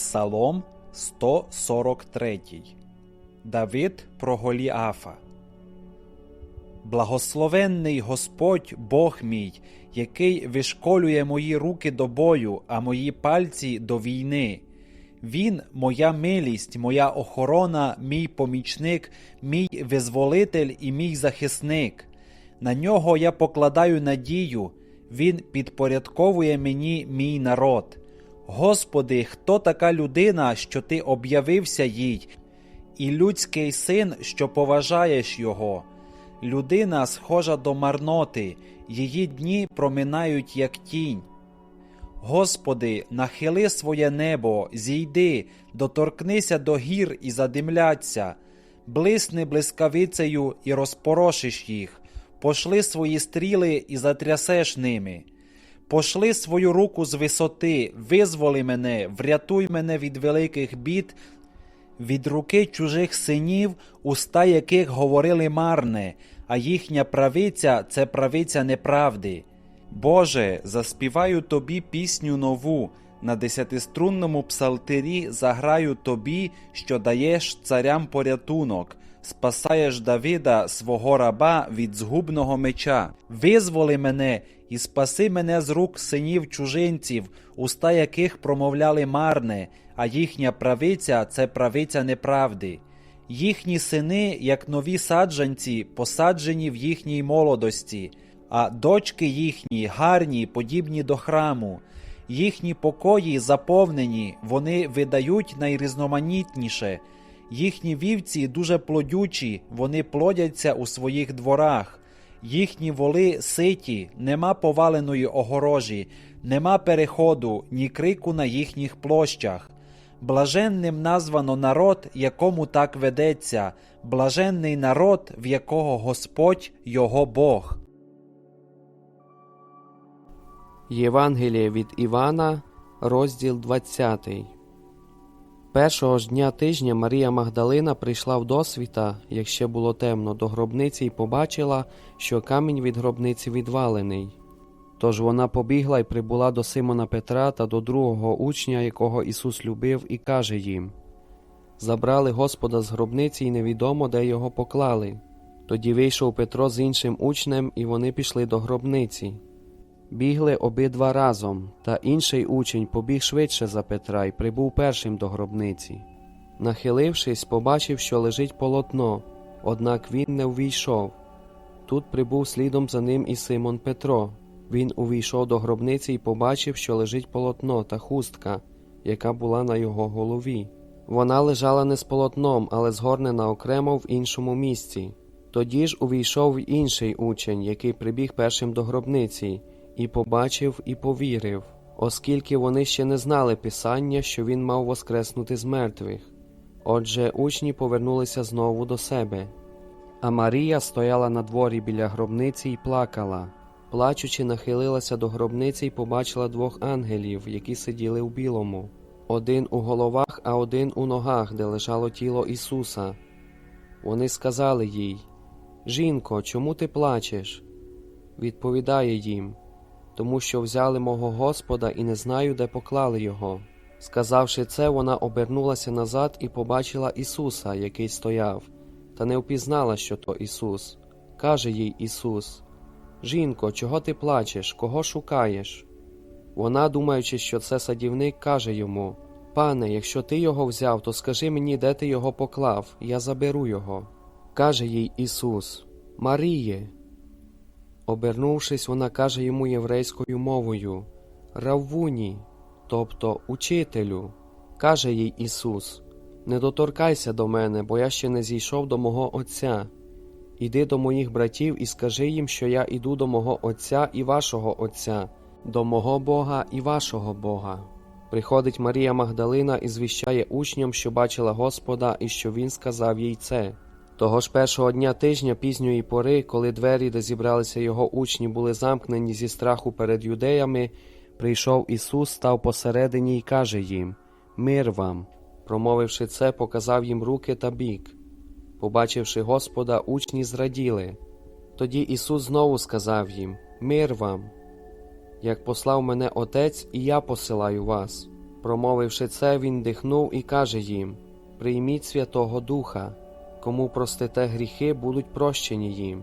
Псалом 143. Давид про Голіафа. Благословенний Господь Бог мій, який вишколює мої руки до бою, а мої пальці до війни. Він моя милість, моя охорона, мій помічник, мій визволитель і мій захисник. На нього я покладаю надію, він підпорядковує мені мій народ. Господи, хто така людина, що ти об'явився їй, і людський син, що поважаєш його? Людина схожа до марноти, її дні проминають, як тінь. Господи, нахили своє небо, зійди, доторкнися до гір і задимляться, блисни блискавицею і розпорошиш їх, пошли свої стріли і затрясеш ними. Пошли свою руку з висоти, визволи мене, врятуй мене від великих бід, від руки чужих синів, уста яких говорили марне, а їхня правиця це правиця неправди. Боже, заспіваю тобі пісню нову, на десятиструнному псалтирі заграю тобі, що даєш царям порятунок, спасаєш Давида, свого раба від згубного меча. Визволи мене і спаси мене з рук синів чужинців, уста яких промовляли марне, а їхня правиця це правиця неправди. Їхні сини, як нові саджанці, посаджені в їхній молодості, а дочки їхні гарні, подібні до храму. Їхні покої заповнені, вони видають найрізноманітніше. Їхні вівці дуже плодючі, вони плодяться у своїх дворах. Їхні воли ситі, нема поваленої огорожі, нема переходу, ні крику на їхніх площах. Блаженним названо народ, якому так ведеться, блаженний народ, в якого Господь його Бог. Євангеліє від Івана, розділ 20. Першого ж дня тижня Марія Магдалина прийшла в досвіта, як ще було темно, до гробниці і побачила, що камінь від гробниці відвалений. Тож вона побігла і прибула до Симона Петра та до другого учня, якого Ісус любив, і каже їм: Забрали Господа з гробниці, і невідомо, де його поклали. Тоді вийшов Петро з іншим учнем, і вони пішли до гробниці. Бігли обидва разом, та інший учень побіг швидше за Петра і прибув першим до гробниці. Нахилившись, побачив, що лежить полотно, однак він не увійшов. Тут прибув слідом за ним і Симон Петро. Він увійшов до гробниці і побачив, що лежить полотно та хустка, яка була на його голові. Вона лежала не з полотном, але згорнена окремо в іншому місці. Тоді ж увійшов інший учень, який прибіг першим до гробниці, і побачив і повірив, оскільки вони ще не знали Писання, що він мав воскреснути з мертвих. Отже, учні повернулися знову до себе. А Марія стояла на дворі біля гробниці і плакала. Плачучи, нахилилася до гробниці і побачила двох ангелів, які сиділи у білому, один у головах, а один у ногах, де лежало тіло Ісуса. Вони сказали їй: Жінко, чому ти плачеш? Відповідає їм, тому що взяли мого Господа і не знаю, де поклали його. Сказавши це, вона обернулася назад і побачила Ісуса, який стояв, та не впізнала, що то Ісус. Каже їй Ісус: Жінко, чого ти плачеш, кого шукаєш? Вона, думаючи, що це садівник, каже йому: Пане, якщо ти його взяв, то скажи мені, де ти його поклав, я заберу його. Каже їй Ісус: Маріє. Обернувшись, вона каже йому єврейською мовою Раввуні, тобто учителю. Каже їй Ісус: Не доторкайся до мене, бо я ще не зійшов до мого Отця. Іди до моїх братів і скажи їм, що я іду до мого Отця і вашого Отця, до мого Бога і вашого Бога. Приходить Марія Магдалина і звіщає учням, що бачила Господа і що Він сказав їй це. Того ж першого дня тижня пізньої пори, коли двері, де зібралися його учні, були замкнені зі страху перед юдеями, прийшов Ісус, став посередині і каже їм: Мир вам. Промовивши це, показав їм руки та бік. Побачивши Господа, учні зраділи. Тоді Ісус знову сказав їм: Мир вам. Як послав мене Отець, і я посилаю вас. Промовивши це, він дихнув і каже їм: Прийміть Святого Духа, кому простите гріхи, будуть прощені їм,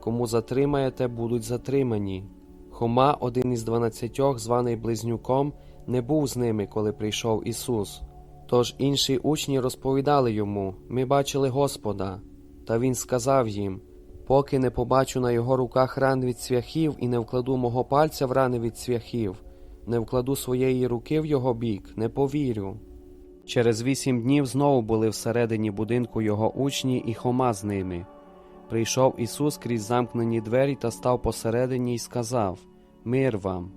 кому затримаєте, будуть затримані. Хома, один із дванадцятьох, званий Близнюком, не був з ними, коли прийшов Ісус. Тож інші учні розповідали йому: Ми бачили Господа. Та він сказав їм: Поки не побачу на його руках ран від цвяхів і не вкладу мого пальця в рани від цвяхів, не вкладу своєї руки в його бік, не повірю. Через вісім днів знову були всередині будинку його учні і Хома з ними. Прийшов Ісус крізь замкнені двері та став посередині і сказав: Мир вам.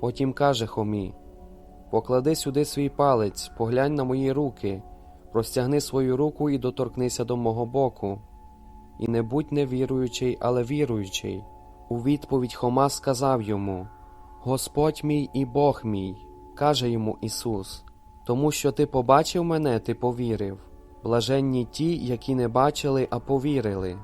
Потім каже Хомі: Поклади сюди свій палець, поглянь на мої руки, простягни свою руку і доторкнися до мого боку. І не будь невіруючий, але віруючий. У відповідь Хома сказав йому: Господь мій і Бог мій, каже йому Ісус, тому що ти побачив мене, ти повірив. Блаженні ті, які не бачили, а повірили.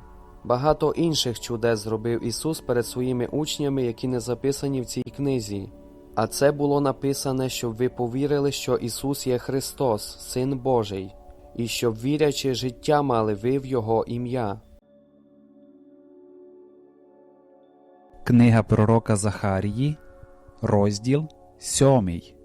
Багато інших чудес зробив Ісус перед своїми учнями, які не записані в цій книзі. А це було написане, щоб ви повірили, що Ісус є Христос, Син Божий, і щоб вірячи життя мали ви в Його ім'я. Книга пророка Захарії, розділ сьомий.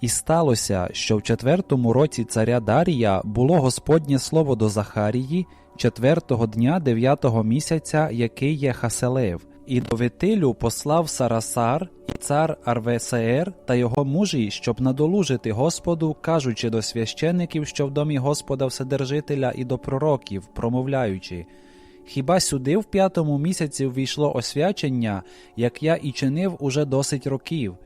І сталося, що в четвертому році царя Дарія було Господнє слово до Захарії четвертого дня дев'ятого місяця, який є Хаселев, і до Витилю послав Сарасар і цар Арвесеер та його мужі, щоб надолужити Господу, кажучи до священиків, що в домі Господа Вседержителя, і до пророків, промовляючи. Хіба сюди в п'ятому місяці ввійшло освячення, як я і чинив уже досить років?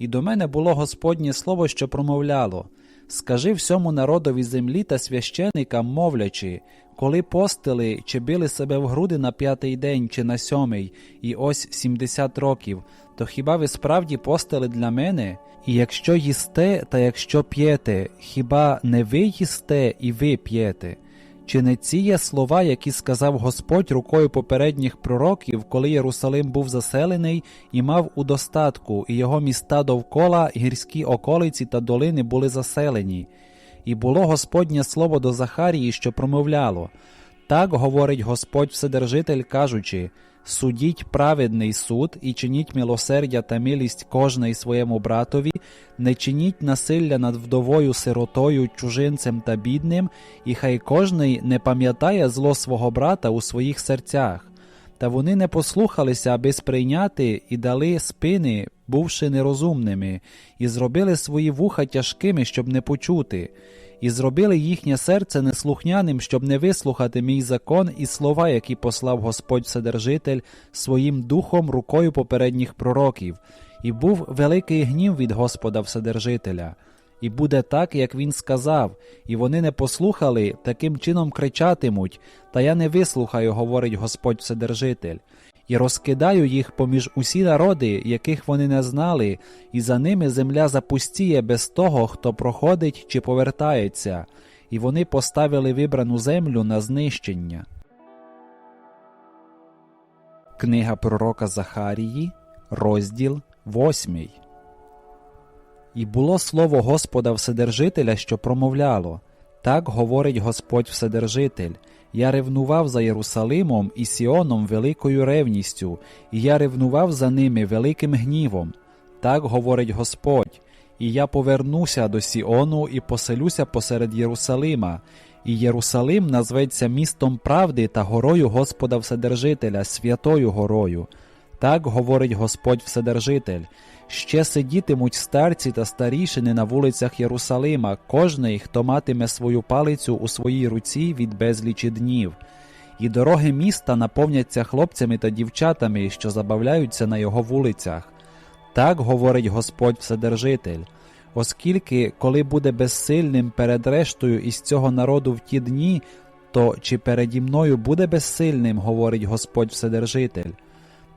І до мене було Господнє слово, що промовляло Скажи всьому народові землі та священикам, мовлячи, коли постили чи били себе в груди на п'ятий день чи на сьомий, і ось сімдесят років, то хіба ви справді постили для мене? І якщо їсте та якщо п'єте, хіба не ви їсте і ви п'єте? Чи не ці є слова, які сказав Господь рукою попередніх пророків, коли Єрусалим був заселений і мав у достатку, і його міста довкола, гірські околиці та долини були заселені? І було Господнє слово до Захарії, що промовляло так говорить Господь Вседержитель, кажучи Судіть праведний суд і чиніть милосердя та милість кожний своєму братові, не чиніть насилля над вдовою, сиротою, чужинцем та бідним, і хай кожний не пам'ятає зло свого брата у своїх серцях. Та вони не послухалися, аби сприйняти, і дали спини, бувши нерозумними, і зробили свої вуха тяжкими, щоб не почути, і зробили їхнє серце неслухняним, щоб не вислухати мій закон і слова, які послав Господь Вседержитель своїм духом рукою попередніх пророків, і був великий гнів від Господа Вседержителя. І буде так, як він сказав, і вони не послухали, таким чином кричатимуть, та я не вислухаю, говорить Господь Вседержитель, і розкидаю їх поміж усі народи, яких вони не знали, і за ними земля запустіє без того, хто проходить чи повертається, і вони поставили вибрану землю на знищення. Книга пророка Захарії, розділ восьмий. І було слово Господа Вседержителя, що промовляло так говорить Господь Вседержитель. Я ревнував за Єрусалимом і Сіоном великою ревністю, і я ревнував за ними великим гнівом. Так говорить Господь, і я повернуся до Сіону і поселюся посеред Єрусалима, і Єрусалим назветься містом правди та горою Господа Вседержителя, святою горою. Так говорить Господь Вседержитель. Ще сидітимуть старці та старішини на вулицях Єрусалима, кожний, хто матиме свою палицю у своїй руці від безлічі днів, і дороги міста наповняться хлопцями та дівчатами, що забавляються на його вулицях. Так говорить Господь Вседержитель. Оскільки, коли буде безсильним перед рештою із цього народу в ті дні, то чи переді мною буде безсильним, говорить Господь Вседержитель.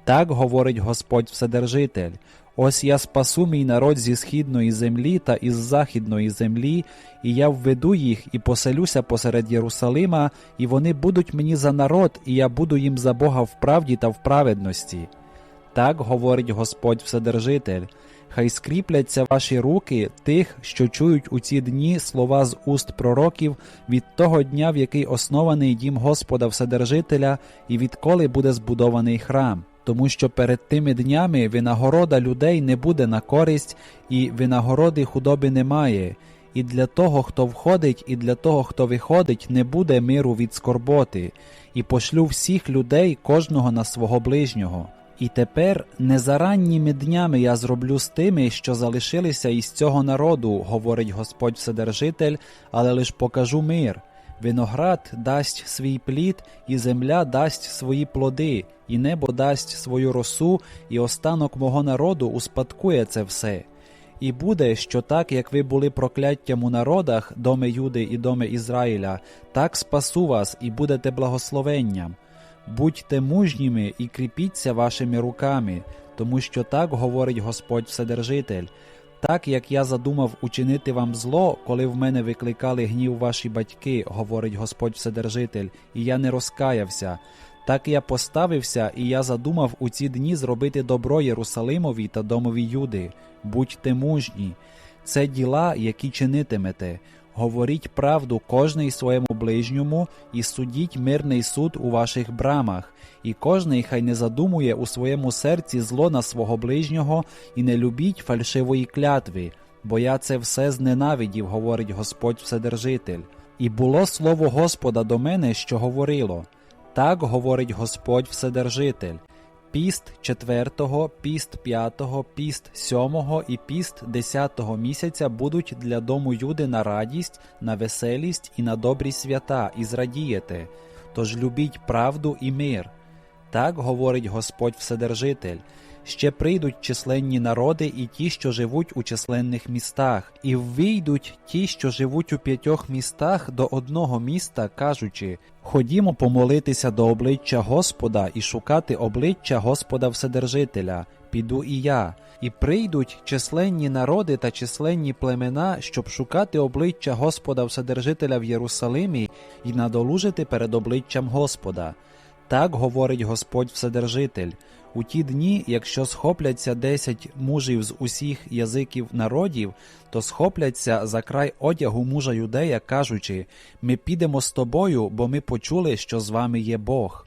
Так говорить Господь Вседержитель. Ось я спасу мій народ зі східної землі та із західної землі, і я введу їх і поселюся посеред Єрусалима, і вони будуть мені за народ, і я буду їм за Бога в правді та в праведності. Так говорить Господь Вседержитель. Хай скріпляться ваші руки тих, що чують у ці дні слова з уст пророків від того дня, в який оснований дім Господа Вседержителя, і відколи буде збудований храм. Тому що перед тими днями винагорода людей не буде на користь, і винагороди худоби немає. І для того, хто входить, і для того, хто виходить, не буде миру від скорботи, і пошлю всіх людей кожного на свого ближнього. І тепер не за ранніми днями я зроблю з тими, що залишилися із цього народу, говорить Господь Вседержитель, але лиш покажу мир. Виноград дасть свій плід, і земля дасть свої плоди, і небо дасть свою росу, і останок мого народу успадкує це все. І буде, що так, як ви були прокляттям у народах, доми Юди і доми Ізраїля, так спасу вас і будете благословенням. Будьте мужніми і кріпіться вашими руками, тому що так говорить Господь Вседержитель. Так як я задумав учинити вам зло, коли в мене викликали гнів ваші батьки, говорить Господь Вседержитель, і я не розкаявся. Так я поставився, і я задумав у ці дні зробити добро Єрусалимові та домові Юди. Будьте мужні. Це діла, які чинитимете. Говоріть правду кожний своєму ближньому, і судіть мирний суд у ваших брамах, і кожний хай не задумує у своєму серці зло на свого ближнього, і не любіть фальшивої клятви, бо я це все зненавидів, говорить Господь Вседержитель. І було слово Господа до мене, що говорило. Так говорить Господь Вседержитель. Піст четвертого, піст п'ятого, піст сьомого і піст десятого місяця будуть для дому Юди на радість, на веселість і на добрі свята, і зрадієте. Тож любіть правду і мир. Так говорить Господь Вседержитель. Ще прийдуть численні народи і ті, що живуть у численних містах, і ввійдуть ті, що живуть у п'ятьох містах до одного міста, кажучи: Ходімо помолитися до обличчя Господа і шукати обличчя Господа Вседержителя. Піду і я, і прийдуть численні народи та численні племена, щоб шукати обличчя Господа Вседержителя в Єрусалимі і надолужити перед обличчям Господа. Так говорить Господь Вседержитель. У ті дні, якщо схопляться десять мужів з усіх язиків народів, то схопляться за край одягу мужа юдея, кажучи: Ми підемо з тобою, бо ми почули, що з вами є Бог.